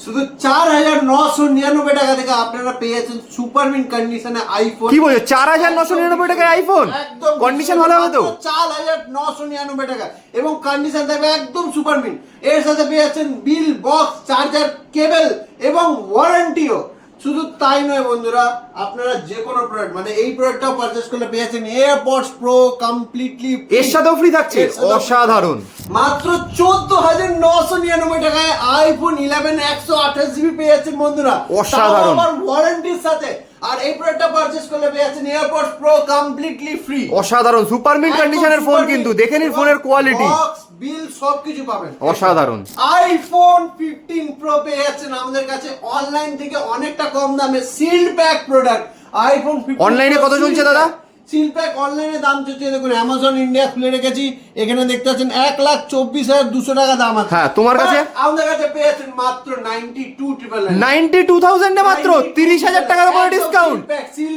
শুধু চার হাজার নশো নিরানব্বই টাকা থেকে আপনারা পেয়ে যাচ্ছেন সুপার মিন কন্ডিশনে আইফোন কি বলছো? চার হাজার নশো নিরানব্বই টাকায় আইফোন একদম কন্ডিশন ভালো হবে তো? চার হাজার নশো নিরানব্বই টাকা। এবং কন্ডিশন থাকবে একদম সুপার মিন। এর সাথে পেয়ে যাচ্ছেন বিল বক্স চার্জার কেবল এবং ওয়ারেন্টিও শুধু তাই নয় বন্ধুরা আপনারা যে কোনো প্রোডাক্ট মানে এই প্রোডাক্টটাও পারচেজ করলে পেয়েছেন যাচ্ছেন এয়ারপডস প্রো কমপ্লিটলি এর সাথেও ফ্রি থাকছে। অসাধারণ। মাত্র চোদ্দ হাজার নশো নিরানব্বই টাকায় আইফোন ইলেভেন একশো আঠাশ জিবি পেয়েছেন যাচ্ছেন বন্ধুরা। অসাধারণ। ওয়ারেন্টির সাথে। আর এই প্রোডাক্টটা পারচেস করলে পেয়ে যাচ্ছেন এয়ারপডস প্রো কমপ্লিটলি ফ্রি অসাধারণ সুপার মিন কন্ডিশনের ফোন কিন্তু দেখে নিন ফোনের কোয়ালিটি বিল সবকিছু পাবেন। অসাধারণ। আইফোন ফিফটিন প্রো পেয়ে যাচ্ছেন আমাদের কাছে। অনলাইন থেকে অনেকটা কম দামে সিলড প্যাক প্রোডাক্ট আইফোন অনলাইনে কত চলছে দাদা? সিল প্যাক অনলাইনে দাম চলছে দেখুন অ্যামাজন ইন্ডিয়া খুলে রেখেছি এখানে দেখতে পাচ্ছেন এক লাখ চব্বিশ হাজার দুশো টাকা দাম আছে। হ্যাঁ, তোমার কাছে? আমাদের কাছে পেয়ে যাচ্ছেন মাত্র ninety two triple ninety two থাউজেন্ডে মাত্র তিরিশ হাজার টাকার উপরে ডিসকাউন্ট সিল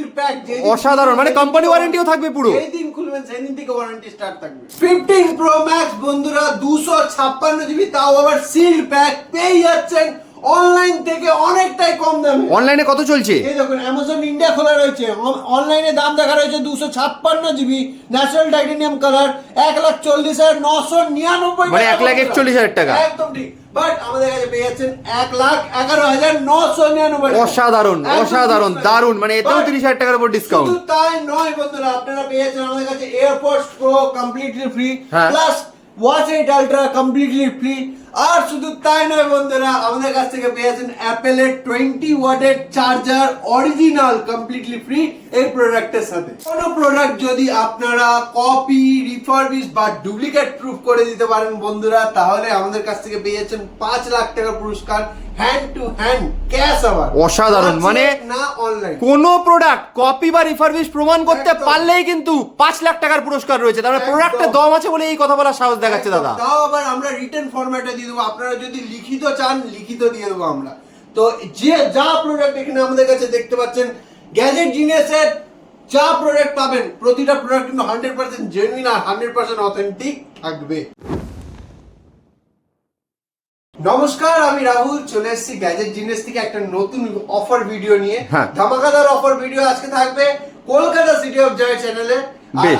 অসাধারণ, মানে company warranty ও থাকবে পুরো। এই দিন খুলবেন সেদিন থেকে ওয়ারেন্টি স্টার্ট থাকবে। 15 প্রো ম্যাক্স বন্ধুরা 256 জিবি তাও আবার সিল প্যাক পেয়ে যাচ্ছেন অনলাইন থেকে অনেকটাই কম দামে। অনলাইনে কত চলছে? এই দেখুন অ্যামাজন ইন্ডিয়া খোলা রয়েছে। অনলাইনে দাম দেখা রয়েছে দুশো ছাপ্পান্ন জিবি ন্যাচারাল টাইটেনিয়াম কালার এক লাখ চল্লিশ হাজার নশো নিরানব্বই মানে টাকা। এক লাখ একচল্লিশ হাজার টাকা। একদম ঠিক। বাট আমাদের কাছে পেয়ে যাচ্ছেন এক লাখ এগারো হাজার নশো নিরানব্বই অসাধারণ অসাধারণ দারুণ মানে এতেও তিরিশ হাজার টাকার উপর ডিসকাউন্ট শুধু তাই নয় বন্ধুরা আপনারা পেয়ে যাচ্ছেন আমাদের কাছে AirPods Pro completely free. Plus watch eight ultra completely free আর শুধু তাই নয় বন্ধুরা, আমাদের কাছ থেকে পেয়েছেন অ্যাপেলের টোয়েন্টি ওয়াটের চার্জার অরিজিনাল কমপ্লিটলি ফ্রি এই প্রোডাক্টের সাথে। কোনো প্রোডাক্ট যদি আপনারা কপি রিফার্ভিস বা ডুপ্লিকেট প্রুফ করে দিতে পারেন বন্ধুরা, তাহলে আমাদের কাছ থেকে পেয়েছেন পাঁচ লাখ টাকা পুরস্কার। হ্যান্ড টু হ্যান্ড ক্যাশ আবার অসাধারণ, মানে- না অনলাইন কোন প্রোডাক্ট কপি বা রিফারবিশ প্রমাণ করতে পারলেই কিন্তু পাঁচ লাখ টাকার পুরস্কার রয়েছে। তার মানে প্রোডাক্টের দম আছে বলে এই কথা বলার সাহস দেখাচ্ছে দাদা। তাও আবার আমরা রিটার্ন ফরম্যাটে দিয়ে দেবো। আপনারা যদি লিখিত চান লিখিত দিয়ে দেবো আমরা। তো যে যা প্রোডাক্ট এখানে আমাদের কাছে দেখতে পাচ্ছেন গ্যাজেট জিনিসের যা প্রোডাক্ট পাবেন প্রতিটা প্রোডাক্ট কিন্তু হান্ড্রেড পার্সেন্ট জেনুইন আর হান্ড্রেড পার্সেন্ট অথেন্টিক থাকবে। নমস্কার আমি রাহুল। চলে এসেছি গ্যাজেট জিনিস থেকে একটা নতুন অফার ভিডিও নিয়ে। হ্যাঁ। ধামাকাদার অফার ভিডিও আজকে থাকবে কলকাতা সিটি অফ জয় চ্যানেলে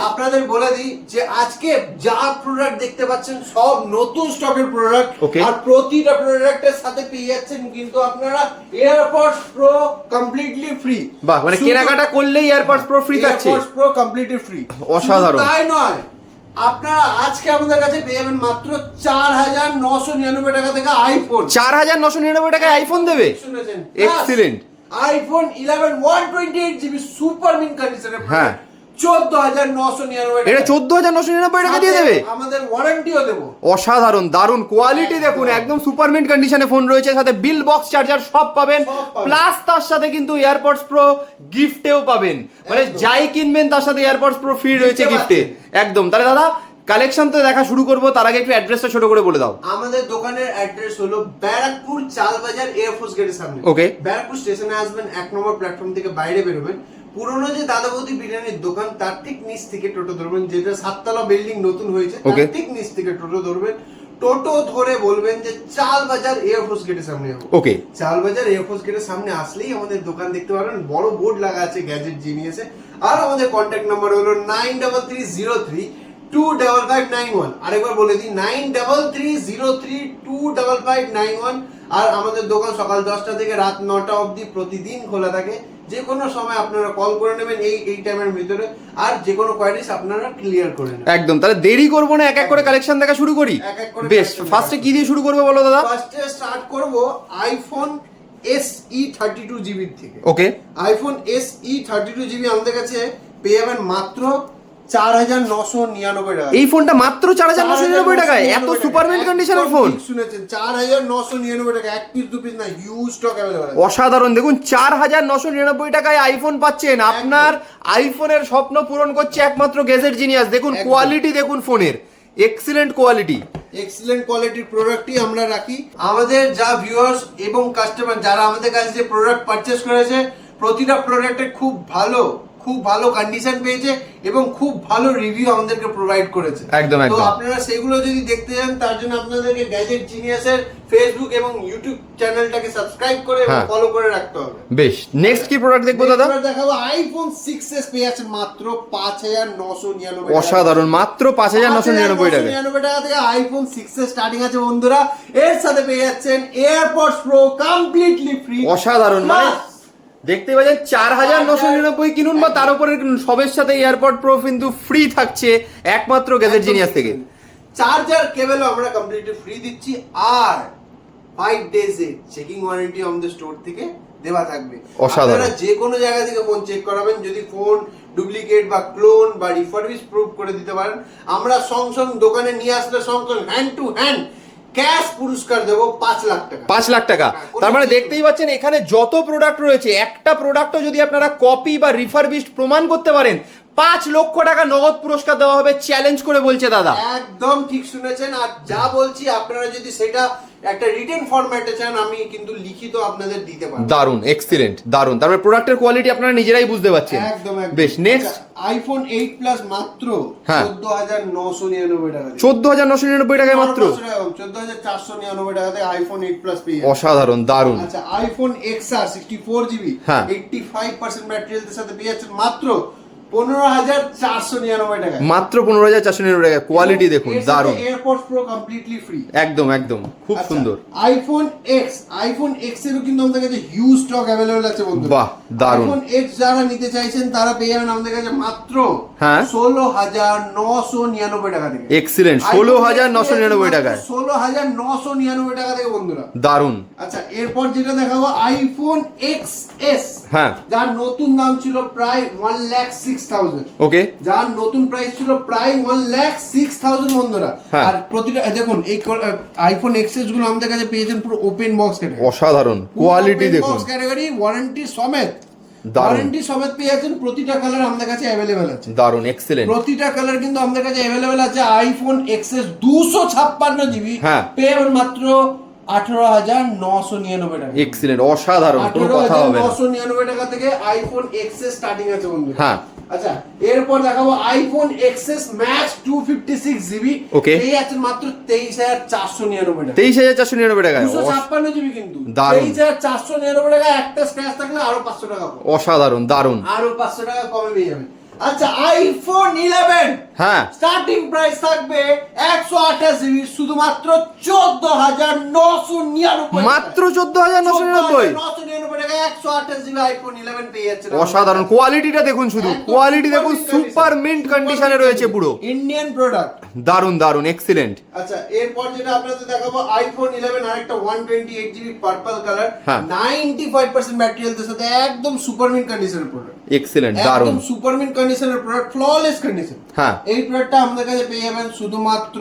আপনাদের বলে দিই যে আজকে যা প্রোডাক্ট দেখতে পাচ্ছেন সব নতুন স্টকের প্রোডাক্ট আর প্রতিটা প্রোডাক্টের সাথে পেয়ে যাচ্ছেন কিন্তু আপনারা এয়ারপডস প্রো কমপ্লিটলি ফ্রি বাহ মানে কেনাকাটা করলেই এয়ারপডস প্রো ফ্রি থাকছে। এয়ারপডস প্রো কমপ্লিটলি ফ্রি অসাধারণ। তাই নয় আপনারা আজকে আমাদের কাছে পেয়ে যাবেন মাত্র চার হাজার নশো নিরানব্বই টাকা থেকে আইফোন চার হাজার নশো নিরানব্বই টাকায় আইফোন দেবে? শুনেছেন। Excellent iPhone eleven one twenty eight GB super mint কন্ডিশনের হ্যাঁ। চোদ্দ হাজার নশো নিরানব্বই এটা চোদ্দ হাজার নশো নিরানব্বই টাকা দিয়ে দেবে? আমাদের ওয়ারেন্টিও দেবো। অসাধারণ দারুণ কোয়ালিটি দেখুন একদম সুপারমিন্ট কন্ডিশনে ফোন রয়েছে সাথে বিল বক্স চার্জার সব পাবেন। প্লাস তার সাথে কিন্তু এয়ারপডস প্রো গিফটেও পাবেন। মানে যাই কিনবেন তার সাথে এয়ারপডস প্রো ফ্রি রয়েছে গিফটে একদম। তাহলে দাদা কালেকশন তো দেখা শুরু করব তার আগে একটু অ্যাড্রেসটা ছোট করে বলে দাও। আমাদের দোকানের অ্যাড্রেস হলো ব্যারাকপুর চালবাজার এয়ারফোর্স গেটের সামনে। Okay. ব্যারাকপুর স্টেশনে আসবেন এক নম্বর প্ল্যাটফর্ম থেকে বাইরে বেরোবেন। পুরোনো যে দাদা বৌদি বিরিয়ানির দোকান তার ঠিক নিচ থেকে টোটো ধরবেন যেটা সাততলা বিল্ডিং নতুন হয়েছে তার ঠিক নিচ থেকে টোটো ধরবেন। টোটো ধরে বলবেন যে চাল বাজার এয়ারফোর্স গেটের সামনে ওকে চালবাজার এয়ারফোর্স গেটের সামনে আসলেই আমাদের দোকান দেখতে পারবেন। বড় বোর্ড লাগা আছে গ্যাজেট জিনিয়াসে আর আমাদের কন্ট্যাক্ট নাম্বার হলো nine double three zero three two double five nine one আরেকবার বলে দিই nine double three zero three two double five nine one আর আমাদের দোকান সকাল দশটা থেকে রাত নটা অবধি প্রতিদিন খোলা থাকে। যে কোনো সময় আপনারা কল করে নেবেন এই এই টাইমের ভিতরে। আর যে কোনো কোয়ারিজ আপনারা ক্লিয়ার করে নেবেন। একদম তাহলে দেরি করব না এক এক করে কালেকশন দেখা শুরু করি? এক এক করে বেশ ফার্স্টে কি দিয়ে শুরু করব বলো দাদা? ফার্স্টে স্টার্ট করব iPhone S E thirty two জিবির থেকে। Okay iPhone S E thirty two GB আমাদের কাছে পেয়ে যাবেন মাত্র চার হাজার নশো নিরানব্বই টাকা এই ফোনটা মাত্র চার হাজার নশো নিরানব্বই টাকায়? এত কন্ডিশনের ফোন শুনেছেন চার হাজার নশো নিরানব্বই টাকা এক পিস দু পিস না হিউজ স্টক অ্যাভেলেবল অসাধারণ। দেখুন চার হাজার নশো নিরানব্বই টাকায় আইফোন পাচ্ছেন। আপনার আইফোনের স্বপ্ন পূরণ করছে একমাত্র গেজেট জিনিয়াস দেখুন কোয়ালিটি দেখুন ফোনের। এক্সিলেন্ট কোয়ালিটি এক্সিলেন্ট কোয়ালিটির প্রোডাক্টই আমরা রাখি। আমাদের যা ভিউয়ার্স এবং কাস্টমার যারা আমাদের কাছে যে প্রোডাক্ট পারচেস করেছে প্রতিটা প্রোডাক্টে খুব ভালো খুব ভালো কন্ডিশন পেয়েছে এবং খুব ভালো রিভিউ আমাদেরকে প্রোভাইড করেছে। একদম, তো আপনারা সেগুলো যদি দেখতে চান তার জন্য আপনাদেরকে গ্যাজেট জিনিয়াসের ফেসবুক এবং ইউটিউব চ্যানেলটাকে সাবস্ক্রাইব করে এবং হ্যাঁ। ফলো করে রাখতে হবে। বেশ নেক্সট কি প্রোডাক্ট দেখব দাদা? দেখাবো আইফোন সিক্স এস পেয়ে যাচ্ছে মাত্র পাঁচ হাজার নশো নিরানব্বই অসাধারণ মাত্র পাঁচ হাজার নশো নিরানব্বই টাকা। নিরানব্বই টাকা থেকে আইফোন সিক্স এর স্টার্টিং আছে বন্ধুরা। এর সাথে পেয়ে যাচ্ছেন এয়ারপডস প্রো কমপ্লিটলি ফ্রি অসাধারণ মানে দেখতে পাচ্ছেন চার হাজার নশো নিরানব্বই কিনুন বা তার উপরে সবের সাথে এয়ারপড প্রো কিন্তু ফ্রি থাকছে একমাত্র গ্যাজেট জিনিয়াস থেকে। চার্জার কেবলও আমরা কমপ্লিটলি ফ্রি দিচ্ছি। আর ফাইভ ডেজ এর চেকিং ওয়ারেন্টি আমাদের স্টোর থেকে দেওয়া থাকবে। আপনারা যে কোনো জায়গা থেকে ফোন চেক করাবেন যদি ফোন ডুপ্লিকেট বা ক্লোন বা রিফার্বিশ প্রুফ করে দিতে পারেন। আমরা সঙ্গ সঙ্গ দোকানে নিয়ে আসলে সঙ্গ সঙ্গ হ্যান্ড টু হ্যান্ড ক্যাশ পুরস্কার দেবো পাঁচ লাখ টাকা। পাঁচ লাখ টাকা। হ্যাঁ, তার মানে দেখতেই পাচ্ছেন এখানে যত প্রোডাক্ট রয়েছে একটা প্রোডাক্টও যদি আপনারা কপি বা রিফারবিস্ট প্রমাণ করতে পারেন পাঁচ লক্ষ টাকা নগদ পুরস্কার দেওয়া হবে চ্যালেঞ্জ করে বলছে দাদা। একদম ঠিক শুনেছেন আর যা বলছি আপনারা যদি সেটা একটা রিটেন ফরম্যাটে চান আমি কিন্তু লিখিত আপনাদের দিতে পারব। দারুণ এক্সিলেন্ট দারুণ তারপরে প্রোডাক্টের কোয়ালিটি আপনারা নিজেরাই বুঝতে পারছেন। একদম বেশ নেক্সট আইফোন এইট প্লাস মাত্র হ্যাঁ। চোদ্দ হাজার নশো নিরানব্বই টাকা দিয়ে। চোদ্দ হাজার নশো নিরানব্বই টাকায় মাত্র? চোদ্দ হাজার চারশো নিরানব্বই টাকাতে আইফোন এইট প্লাস পেয়ে অসাধারণ দারুণ আচ্ছা iPhone X R sixty four GB হ্যাঁ। এইটটি ফাইভ পার্সেন্ট ব্যাটারির সাথে পেয়ে যাচ্ছেন মাত্র পনেরো হাজার চারশো নিরানব্বই টাকা। মাত্র পনেরো হাজার চারশো নিরানব্বই টাকা। কোয়ালিটি দেখুন দারুণ এয়ারপোর্ট প্রো কমপ্লিটলি ফ্রি একদম একদম খুব সুন্দর। আইফোন এক্স আইফোন এক্স এরও কিন্তু আমাদের কাছে হিউজ স্টক অ্যাভেলেবল আছে বন্ধু বাহ। আইফোন এক্স যারা নিতে চাইছেন তারা পেয়ে যাবেন আমাদের কাছে মাত্র হ্যাঁ। ষোলো হাজার নশো নিরানব্বই টাকা থেকে। এক্সিলেন্ট ষোলো হাজার নশো নিরানব্বই টাকায়। ষোলো হাজার নশো নিরানব্বই টাকা থেকে বন্ধুরা। দারুণ আচ্ছা এরপর যেটা দেখাবো আইফোন এক্স এস হ্যাঁ। যার নতুন দাম ছিল প্রায় one lakh six thousand okay যার নতুন প্রাইস ছিল প্রায় ওয়ান ল্যাখ সিক্স থাউজেন্ড বন্ধুরা। হ্যাঁ। আর প্রতিটা দেখুন এই আইফোন এক্সেসগুলো আমাদের কাছে পেয়েছেন পুরো ওপেন বক্স ক্যাটাগরি অসাধারণ। কোয়ালিটি দেখুন। ক্যাটাগরি ওয়ারেন্টি সমেত। ওয়ারেন্টি সমেত পেয়ে যাচ্ছেন প্রতিটা কালার আমাদের কাছে অ্যাভেলেবেল আছে। দারুণ এক্সিলেন্ট প্রতিটা কালার কিন্তু আমাদের কাছে অ্যাভেলেবেল আছে আইফোন এক্সএস দুশো ছাপ্পান্ন জিবি হ্যাঁ। পেয়ে মাত্র আঠারো হাজার নশো নিরানব্বই টাকা। এক্সিলেন্ট অসাধারণ কোনো আঠারো কথা হাজার হবে নশো নিরানব্বই টাকা থেকে আইফোন এক্সএস স্টার্টিং আছে বন্ধু হ্যাঁ। আচ্ছা এরপর দেখাবো iPhone XS Max two fifty six GB okay এই আছে মাত্র তেইশ হাজার চারশো নিরানব্বই টাকা। তেইশ হাজার চারশো নিরানব্বই টাকা দুশো ছাপ্পান্ন জিবি কিন্তু। দারুণ। তেইশ হাজার চারশো নিরানব্বই টাকা একটা স্ক্র্যাচ থাকলে আরও পাঁচশো টাকা অসাধারণ দারুণ আরও পাঁচশো টাকা কমে পেয়ে যাবেন আচ্ছা আইফোন ইলেভেন হ্যাঁ। স্টার্টিং প্রাইস থাকবে একশো আঠাশ জিবি শুধুমাত্র চোদ্দ হাজার নশো নিরানব্বই মাত্র চোদ্দ হাজার নশো নিরানব্বই? নশো নিরানব্বই টাকা একশো আঠাশ জিবি আইফোন ইলেভেন পেয়ে যাচ্ছেন অসাধারণ। কোয়ালিটিটা দেখুন শুধু। কোয়ালিটি দেখুন সুপার মিন্ট কন্ডিশনে রয়েছে পুরো। ইন্ডিয়ান প্রোডাক্ট দারুণ দারুণ এক্সিলেন্ট আচ্ছা এরপর যেটা আপনাদের দেখাবো আইফোন ইলেভেন আরেকটা one twenty eight GB purple colour হ্যাঁ। নাইনটি ফাইভ পার্সেন্ট ব্যাটারিয়ালদের সাথে একদম সুপার মিন্ট কন্ডিশনের প্রোডাক্ট এক্সিলেন্ট দারুণ সুপার মিন্ট কন্ডিশনের প্রোডাক্ট ফ্ললেস কন্ডিশন হ্যাঁ। এই প্রোডাক্টটা আমাদের কাছে পেয়ে যাবেন শুধুমাত্র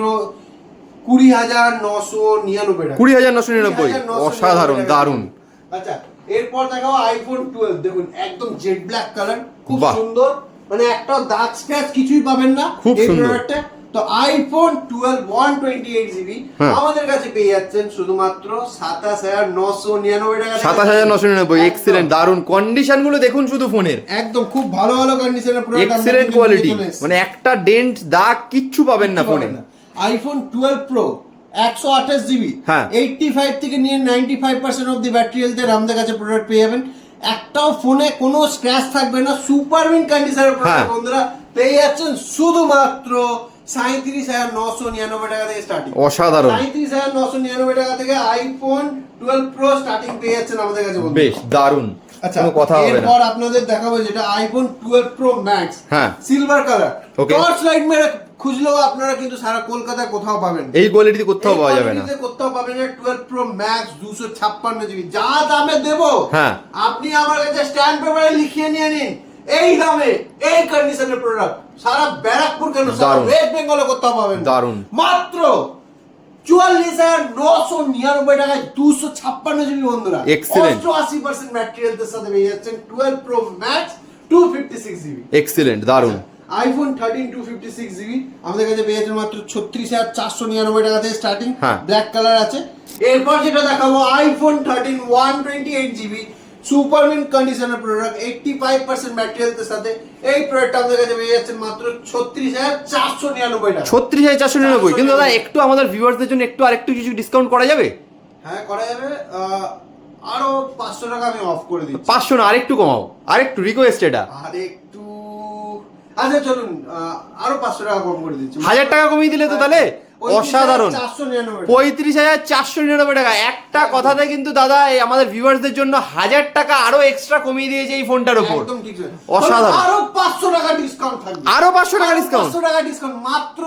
কুড়ি হাজার নশো নিরানব্বই টাকা। কুড়ি হাজার নশো নিরানব্বই? 20,999 অসাধারণ দারুণ। দারুণ আচ্ছা এরপর দেখাও আইফোন টুয়েলভ দেখুন একদম জেড ব্ল্যাক কালার খুব সুন্দর। মানে একটা দাগ স্ক্র্যাচ কিছুই পাবেন না খুব এই সুন্দর। তো iPhone twelve one twenty eight GB. আমাদের কাছে পেয়ে যাচ্ছেন শুধুমাত্র সাতাশ হাজার নশো নিরানব্বই টাকা। সাতাশ হাজার নশো নিরানব্বই। এক্সিলেন্ট দারুণ কন্ডিশনগুলো দেখুন শুধু ফোনের একদম খুব ভালো ভালো কন্ডিশনের প্রোডাক্ট এক্সিলেন্ট কোয়ালিটি মানে একটা ডেন্ট দাগ কিচ্ছু পাবেন না ফোনে আইফোন টুয়েলভ প্রো একশো আঠাশ জিবি হ্যাঁ। এইটটি ফাইভ থেকে নিয়ে ninety five percent off the battery হেলথের আমাদের কাছে প্রোডাক্ট পেয়ে যাবেন একটাও ফোনে কোনো স্ক্র্যাচ থাকবে না সুপার মিন কন্ডিশনের। প্রোডাক্ট বন্ধুরা পেয়ে যাচ্ছেন শুধুমাত্র সাঁত্রিশ হাজার নশো নিরানব্বই টাকা থেকে স্টার্টিং অসাধারণ। সাঁত্রিশ হাজার নশো নিরানব্বই টাকা থেকে আইফোন টুয়েলভ প্রো স্টার্টিং পেয়ে যাচ্ছেন আমাদের কাছে বেশ দারুণ আচ্ছা কথা হবে এরপর আপনাদের দেখাবো যেটা আইফোন টুয়েলভ প্রো ম্যাক্স হ্যাঁ। সিলভার কালার টর্চ লাইট মেরে খুঁজলেও আপনারা কিন্তু সারা কলকাতায় কোথাও পাবেন এই কোয়ালিটি কোথাও পাওয়া যাবে না। কোথাও পাবেন না। টুয়েলভ প্রো ম্যাক্স দুশো ছাপ্পান্ন জিবি যা দামে দেবো। হ্যাঁ। আপনি আমার কাছে স্ট্যাম্প পেপারে লিখিয়ে নিয়ে নিন। এই দামে এই কন্ডিশনের প্রোডাক্ট সারা ব্যারাকপুর কেন সারা ওয়েস্ট বেঙ্গলে কোথাও পাবেন? না। দারুণ। মাত্র চুয়াল্লিশ হাজার নশো নিরানব্বই টাকায় দুশো ছাপ্পান্ন জিবি বন্ধুরা. অষ্টআশি পার্সেন্ট ম্যাটেরিয়ালদের সাথে পেয়ে যাচ্ছেন twelve Pro Max two fifty six GB. Excellent দারুণ iPhone thirteen two fifty six GB. আমাদের কাছে পেয়ে যাচ্ছেন মাত্র ছত্রিশ হাজার চারশো নিরানব্বই টাকা থেকে স্টার্টিং। ব্ল্যাক কালার আছে। এরপর যেটা দেখাবো iPhone thirteen one twenty eight GB. Super mint কন্ডিশনের প্রোডাক্ট এইটটি ফাইভ পার্সেন্ট ম্যাটেরিয়ালসের সাথে এই প্রোডাক্টটা আমাদের কাছে পেয়ে যাচ্ছেন মাত্র ছত্রিশ হাজার চারশো নিরানব্বই টাকা। ছত্রিশ হাজার চারশো নিরানব্বই। কিন্তু দাদা একটু আমাদের ভিউয়ার্সদের জন্য একটু আরেকটু কিছু ডিসকাউন্ট করা যাবে? হ্যাঁ করা যাবে। আরও পাঁচশো টাকা আমি অফ করে দিচ্ছি। পাঁচশো না আরেকটু কমাও। আরেকটু রিকোয়েস্ট এটা। আর একটু আচ্ছা চলুন আরও পাঁচশো টাকা কম করে দিচ্ছি। হাজার টাকা কমিয়ে দিলে তো তাহলে? অসাধারণ। পঁয়ত্রিশ হাজার চারশো নিরানব্বই টাকা। একটা কথাতে কিন্তু দাদা এই আমাদের ভিউয়ার্সদের জন্য হাজার টাকা আরও এক্সট্রা কমিয়ে দিয়েছে এই ফোনটার উপর। অসাধারণ। আরও পাঁচশো টাকা ডিসকাউন্ট থাকবে। আরও 500 টাকা discount? পাঁচশো টাকা ডিসকাউন্ট মাত্র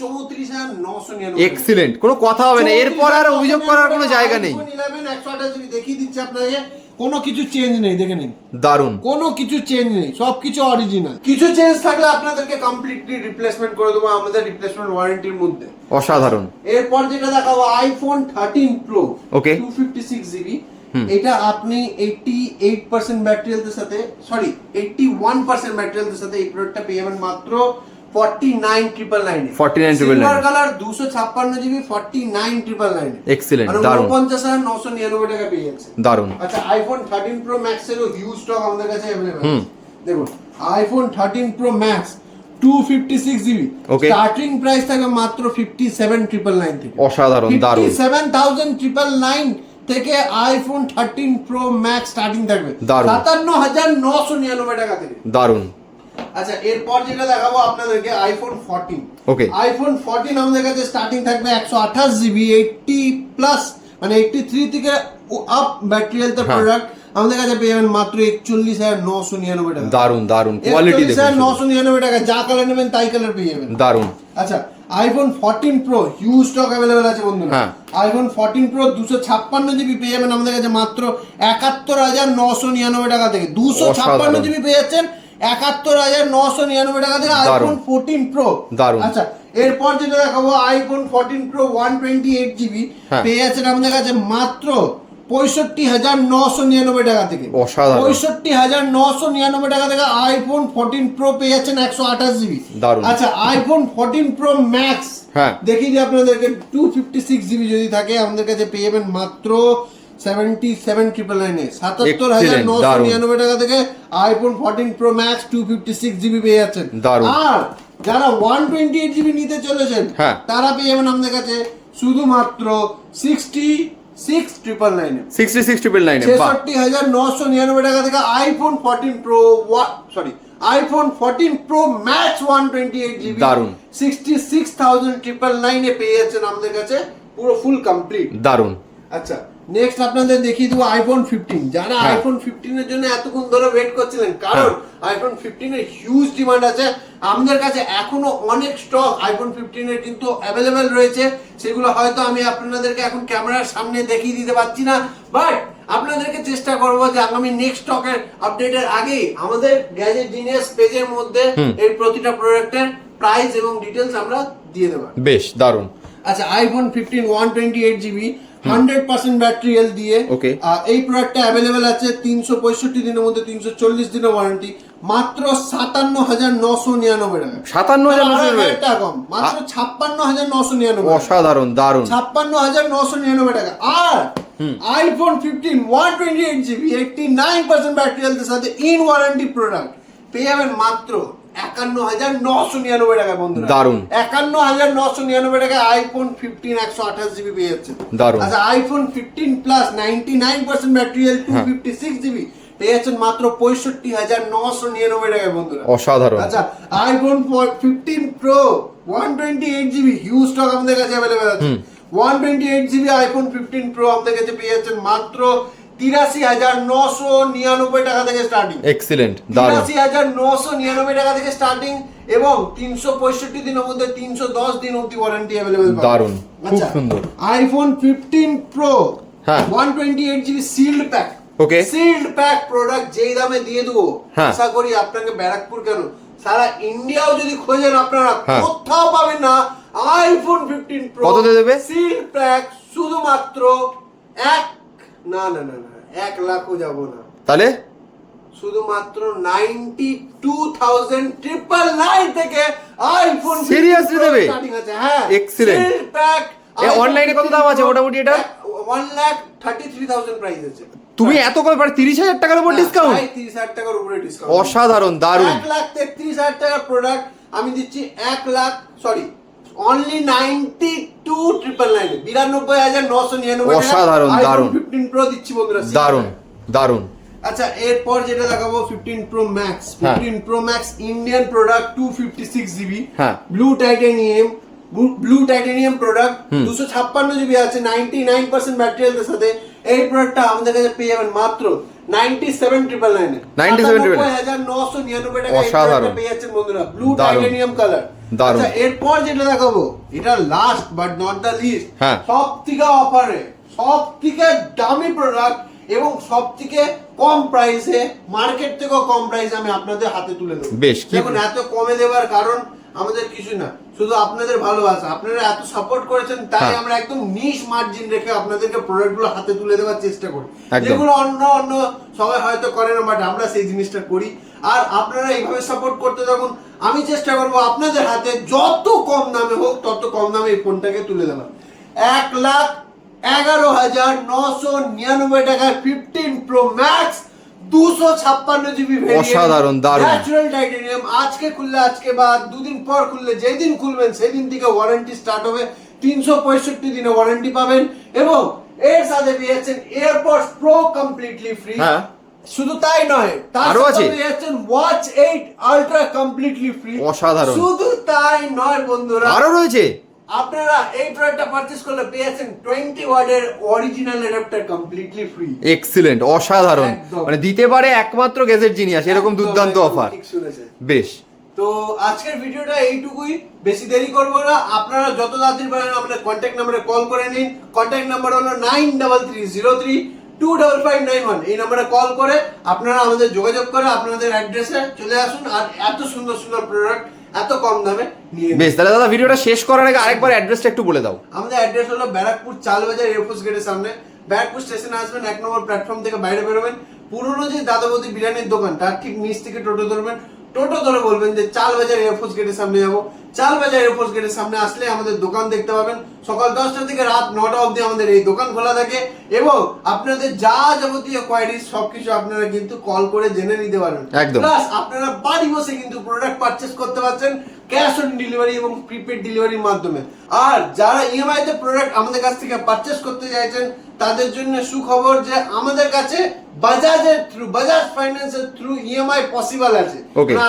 চৌত্রিশ হাজার নশো নিরানব্বই এক্সিলেন্ট কোনো কথা হবে না। এরপর আর অভিযোগ করার কোনো জায়গা নেই। দেখিয়ে দিচ্ছি আপনাকে কোনো কিছু চেঞ্জ নেই দেখে নিন। দারুণ। কোনো কিছু চেঞ্জ নেই সব কিছু অরিজিনাল কিছু চেঞ্জ থাকলে আপনাদেরকে কমপ্লিটলি রিপ্লেসমেন্ট করে দেবো আমাদের রিপ্লেসমেন্ট ওয়ারেন্টির মধ্যে। অসাধারণ। এরপর যেটা দেখাবো iPhone thirteen Pro okay two fifty six GB এটা আপনি এইটটি এইট পার্সেন্ট ব্যাটারিয়ালদের সাথে সরি এইটটি ওয়ান পার্সেন্ট ব্যাটারিয়ালদের সাথে এই প্রোডাক্টটা পেয়ে যাবেন মাত্র forty nine triple nine 49,999 colour দুশো ছাপ্পান্ন GB forty nine triple nine Excellent, দারুণ। পঞ্চাশ হাজার নশো নিরানব্বই টাকা পেয়ে যাচ্ছে। দারুণ। আচ্ছা আইফোন থার্টিন প্রো ম্যাক্স এরও হিউজ স্টক আমাদের কাছে দেখুন iPhone thirteen Pro Max two fifty six GB. Starting price থাকবে মাত্র ফিফটি সেভেন ট্রিপল নাইন থেকে। অসাধারণ দারুণ। সেভেন থাউজেন্ড ট্রিপল নাইন থেকে iPhone thirteen Pro Max starting থাকবে। সাতান্ন হাজার নশো নিরানব্বই টাকা থেকে। দারুণ। আচ্ছা এরপর যেটা দেখাবো আপনাদেরকে iPhone fourteen Okay. IPhone fourteen আমাদের কাছে স্টার্টিং থাকবে একশো আঠাশ জিবি এইটটি প্লাস মানে এইটটি থ্রি থেকে আপ ব্যাটারি হেলথের হ্যাঁ। প্রোডাক্ট আমাদের কাছে পেয়ে যাবেন মাত্র একচল্লিশ হাজার নশো নিরানব্বই টাকা। দারুণ দারুণ কোয়ালিটি হাজার নশো নিরানব্বই টাকা যা কালার নেবেন তাই কালার পেয়ে যাবেন। দারুণ। আচ্ছা iPhone fourteen Pro huge stock available আছে বন্ধুরা। হ্যাঁ। আইফোন ফোরটিন প্রো দুশো ছাপ্পান্ন জিবি পেয়ে যাবেন আমাদের কাছে মাত্র একাত্তর হাজার নশো নিরানব্বই টাকা থেকে। দুশো ছাপ্পান্ন জিবি পেয়ে যাচ্ছেন একাত্তর হাজার নশো নিরানব্বই টাকা থেকে আইফোন। ফোরটিন প্রো দারুণ। আচ্ছা এরপর যেটা দেখাবো iPhone fourteen Pro one twenty eight GB. পেয়ে যাচ্ছেন আমাদের কাছে মাত্র পঁয়ষট্টি হাজার নশো নিরানব্বই টাকা থেকে পঁয়ষট্টি হাজার নশো নিরানব্বই টাকা থেকে আইফোন ফোরটিন প্রো পেয়ে যাচ্ছেন একশো আঠাশ জিবি আচ্ছা আইফোন ফোরটিন প্রো ম্যাক্স হ্যাঁ। দেখিয়ে দিই আপনাদেরকে টু ফিফটি সিক্স জিবি যদি থাকে আমাদের কাছে পেয়ে যাবেন মাত্র সেভেন্টি সেভেন ট্রিপল নাইনে সাতাত্তর হাজার নশো নিরানব্বই টাকা থেকে iPhone fourteen Pro Max two fifty six GB পেয়ে যাচ্ছেন। আর যারা ওয়ান টোয়েন্টি এইট জিবি নিতে চলেছেন। তারা পেয়ে যাবেন আমাদের কাছে শুধুমাত্র সিক্সটি সিক্স ট্রিপল নাইনে সিক্সটি সিক্স ট্রিপল নাইনে ছেষট্টি হাজার নশো নিরানব্বই টাকা থেকে iPhone fourteen Pro sorry iPhone fourteen Pro Max one twenty eight GB দারুণ। সিক্সটি সিক্স থাউজেন্ড ট্রিপল নাইনে পেয়ে যাচ্ছেন আমাদের কাছে। পুরো ফুল কমপ্লিট দারুণ। আচ্ছা নেক্সট আপনাদের দেখিয়ে দেবো আইফোন ফিফটিন যারা হ্যাঁ। আইফোন ফিফটিনের জন্য এতক্ষণ ধরে ওয়েট করছিলেন কারণ আইফোন ফিফটিনের হিউজ ডিমান্ড আছে। আমাদের কাছে এখনও অনেক স্টক আইফোন ফিফটিনের কিন্তু অ্যাভেলেবেল রয়েছে। সেগুলো হয়তো আমি আপনাদেরকে এখন ক্যামেরার সামনে দেখিয়ে দিতে পারছি না। বাট আপনাদেরকে চেষ্টা করব যে আগামী নেক্সট স্টকের আপডেটের আগেই আমাদের গ্যাজেট জিনিয়াস পেজের মধ্যে এই প্রতিটা প্রোডাক্টের প্রাইস এবং ডিটেলস আমরা দিয়ে দেবো। বেশ দারুণ। আচ্ছা iPhone fifteen one twenty eight GB hundred percent battery health দিয়ে. এই প্রোডাক্টটা অ্যাভেলেবেল আছে তিনশো পঁয়ষট্টি দিনের মধ্যে তিনশো চল্লিশ দিনের ওয়ারেন্টি মাত্র সাতান্ন হাজার নশো নিরানব্বই টাকা। সাতান্ন হাজার টাকা কম মাত্র ছাপ্পান্ন হাজার নশো নিরানব্বই অসাধারণ দারুণ। ছাপ্পান্ন হাজার নশো নিরানব্বই টাকা। আর iPhone fifteen one twenty eight GB eighty nine percent battery হেলথের সাথে ইন ওয়ারেন্টি প্রোডাক্ট পেয়ে যাবেন মাত্র একান্ন হাজার নশো নিরানব্বই টাকা বন্ধুরা দারুণ। একান্ন হাজার নশো নিরানব্বই টাকায় আইফোন ফিফটিন একশো আঠাশ জিবি পেয়ে যাচ্ছে দারুণ। আচ্ছা iPhone fifteen Plus ninety nine percent battery health two. Fifty six GB পেয়ে যাচ্ছেন মাত্র পঁয়ষট্টি হাজার নশো নিরানব্বই টাকায় বন্ধুরা অসাধারণ আচ্ছা iPhone fifteen Pro one twenty eight GB huge stock আমাদের কাছে অ্যাভেলেবেল আছে one twenty eight GB iPhone fifteen Pro আমাদের কাছে পেয়ে যাচ্ছেন মাত্র তিরাশি হাজার নশো নিরানব্বই টাকা থেকে স্টার্টিং এক্সিলেন্ট তিরাশি হাজার নশো নিরানব্বই টাকা থেকে স্টার্টিং এবং তিনশো পঁয়ষট্টি দিনের মধ্যে তিনশো দশ দিন অব্দি ওয়ারেন্টি অ্যাভেলেবেল দারুণ, খুব সুন্দর। আইফোন ফিফটিন প্রো হ্যাঁ। One twenty eight GB sealed pack Okay. Sealed pack product যেই দামে দিয়ে দেবো হ্যাঁ। আশা করি আপনাকে ব্যারাকপুর কেন সারা ইন্ডিয়াও যদি খোঁজেন আপনারা হ্যাঁ। কোথাও পাবেন না আইফোন ফিফটিন প্রো কততে দেবে? সিল্ড প্যাক শুধুমাত্র এক না না না না এক লাখও যাব না। তাহলে? শুধুমাত্র ninety two thousand triple nine থেকে আইফোন Seriously দেবে? হ্যাঁ। Excellent. প্যাক online কত দাম আছে মোটামুটি এটা? One lakh thirty three thousand price আছে। তুমি এত কমে পারে তিরিশ হাজার টাকার উপর ডিসকাউন্ট প্রায় 30000 টাকার উপরে ডিসকাউন্ট অসাধারণ দারুণ। এক লাখ তেত্রিশ হাজার টাকার প্রোডাক্ট আমি দিচ্ছি এক lakh sorry only ninety two triple nine বিরানব্বই হাজার নশো নিরানব্বই অসাধারণ, দারুণ। ফিফটিন প্রো দিচ্ছি বন্ধুরা দারুণ দারুণ। আচ্ছা এরপর যেটা দেখাবো ফিফটিন প্রো ম্যাক্স হ্যাঁ। Fifteen Pro Max Indian product two fifty six GB হ্যাঁ। Blue titanium blue titanium product দুশো ছাপ্পান্ন জিবি আছে নাইনটি নাইন পার্সেন্ট ব্যাটারিয়ালের সাথে। এই প্রোডাক্টটা আমাদের কাছে পেয়ে যাবেন মাত্র নাইনটি সেভেন ট্রিপল নাইনে 97,999 হাজার নশো নিরানব্বই টাকা এই প্রোডাক্টটা পেয়ে যাচ্ছেন বন্ধুরা ব্লু। টাইটানিয়াম কালার দারুণ। আচ্ছা এরপর যেটা দেখাবো এটা last but not the least হ্যাঁ। সব থেকে অফারে সব থেকে দামি প্রোডাক্ট এবং সব থেকে কম প্রাইসে মার্কেট থেকেও কম প্রাইসে আমি আপনাদের হাতে তুলে দেবো বেশ, দেখুন এত কমে দেওয়ার কারণ আমাদের কিছু না শুধু আপনাদের ভালোবাসা আপনারা এত সাপোর্ট করেছেন তাই হ্যাঁ। আমরা একদম নিশ মার্জিন রেখে আপনাদেরকে প্রোডাক্টগুলো হাতে তুলে দেওয়ার চেষ্টা করি। যেগুলো অন্য অন্য সবাই হয়তো করে না বাট আমরা সেই জিনিসটা করি। আর আপনারা এইভাবে সাপোর্ট করতে থাকুন আমি চেষ্টা করব আপনাদের হাতে যত কম দামে হোক তত কম দামে এই ফোনটাকে তুলে দেওয়ার। এক লাখ এগারো হাজার নশো নিরানব্বই টাকার ফিফটিন প্রো ম্যাক্স দুশো ছাপ্পান্ন জিবি অসাধারণ, দারুণ। ন্যাচারাল টাইটেনিয়াম আজকে খুললে আজকে বা দুদিন পর খুললে যেই দিন খুলবেন সেই দিন থেকে ওয়ারেন্টি স্টার্ট হবে তিনশো পঁয়ষট্টি দিনে ওয়ারেন্টি পাবেন এবং এর সাথে পেয়েছেন এয়ারপডস প্রো কমপ্লিটলি ফ্রি। শুধু তাই নয় তার সাথে পেয়েছেন watch eight ultra completely free অসাধারণ। শুধু তাই নয় বন্ধুরা আরও রয়েছে আপনারা এই প্রোডাক্টটা পারচেজ করলে পেয়েছেন টোয়েন্টি ওয়ার্ডের original adapter completely free excellent অসাধারণ। মানে দিতে পারে একমাত্র গ্যাজেট জিনিয়াস এরকম দুর্দান্ত অফার বেশ। তো আজকের ভিডিওটা এইটুকুই বেশি দেরি করব না। আপনারা যত তাড়াতাড়ি পারেন আমাদের কন্ট্যাক্ট নাম্বারে কল করে নিন। কন্ট্যাক্ট নাম্বার হলো nine double three zero three two double five nine one এই নাম্বারে কল করে আপনারা আমাদের যোগাযোগ করে আপনাদের অ্যাড্রেসে চলে আসুন। আর এত সুন্দর সুন্দর প্রোডাক্ট এত কম দামে নিয়ে বেশ তাহলে দাদা ভিডিওটা শেষ করার আগে আরেকবার অ্যাড্রেসটা একটু বলে দাও। আমাদের অ্যাড্রেস হলো ব্যারাকপুর চালবাজার এয়ারফোর্স গেটের সামনে। ব্যারাকপুর স্টেশনে আসবেন এক নম্বর প্ল্যাটফর্ম থেকে বাইরে বেরোবেন। পুরনো যে দাদাবতী বিরিয়ানির দোকান তার ঠিক নিচ থেকে টোটো ধরবেন। টোটো ধরে বলবেন যে চালবাজার এয়ারফোর্স গেটের সামনে যাব। চালবাজার এয়ারফোর্স গেটের সামনে আসলে আমাদের দোকান দেখতে পাবেন। সকাল দশটা থেকে রাত নটা অবধি আমাদের এই দোকান খোলা থাকে এবং আপনাদের যা যাবতীয় কোয়ারি সবকিছু আপনারা কিন্তু কল করে জেনে নিতে পারেন প্লাস আপনারা বাড়ি বসে কিন্তু প্রোডাক্ট পারচেস করতে পারছেন। ক্যাশ অন ডেলিভারি এবং প্রিপেড ডেলিভারির মাধ্যমে। আর যারা ইএমআই তে প্রোডাক্ট আমাদের কাছ থেকে পারচেস করতে চাইছেন তাদের জন্য সুখবর যে আমাদের কাছে বাজাজের থ্রু বাজাজ ফাইন্যান্সের থ্রু ইএমআই পসিবল আছে।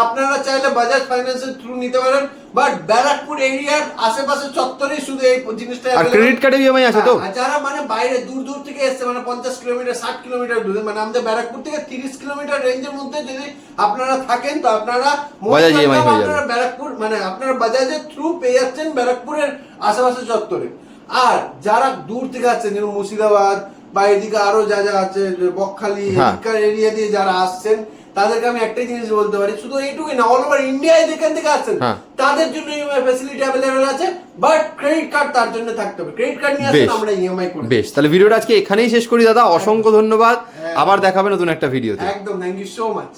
আপনারা চাইলে বাজাজ ফাইন্যান্সের থ্রু নিতে পারেন। বাট ব্যারাকপুর এরিয়ার আশেপাশে চত্বরেই শুধু এই জিনিসটা আর ক্রেডিট কার্ডে ইএমআই আছে তো হ্যাঁ, যারা মানে বাইরে দূর দূর থেকে এসছে মানে পঞ্চাশ কিলোমিটার ষাট কিলোমিটার দূরে মানে আমাদের ব্যারাকপুর থেকে তিরিশ কিলোমিটার রেঞ্জের মধ্যে যদি আপনারা থাকেন তো আপনারা বাজাজ welcome হয়ে যাবে। ব্যারাকপুর মানে আপনারা বাজাজের থ্রু পেয়ে যাচ্ছেন ব্যারাকপুরের আশেপাশে চত্বরে আর যারা দূর থেকে আসছেন যেমন মুর্শিদাবাদ বা এদিকে আরও যা যা আছে বকখালি হ্যাঁ। এরিয়া দিয়ে যারা আসছেন তাদেরকে আমি একটাই জিনিস বলতে পারি শুধু এইটুকুই না অল ওভার ইন্ডিয়ায় যেখান থেকে আসছেন হ্যাঁ। তাদের জন্য ইএমআই ফ্যাসিলিটি অ্যাভেলেবেল আছে বাট ক্রেডিট কার্ড তার জন্য থাকতে হবে। ক্রেডিট কার্ড নিয়ে আসলে আমরা ইএমআই করি। বেশ তাহলে ভিডিওটা আজকে এখানেই শেষ করি দাদা। অসংখ্য ধন্যবাদ। আবার দেখাবে নতুন একটা ভিডিওতে একদম থ্যাংক ইউ সো মাচ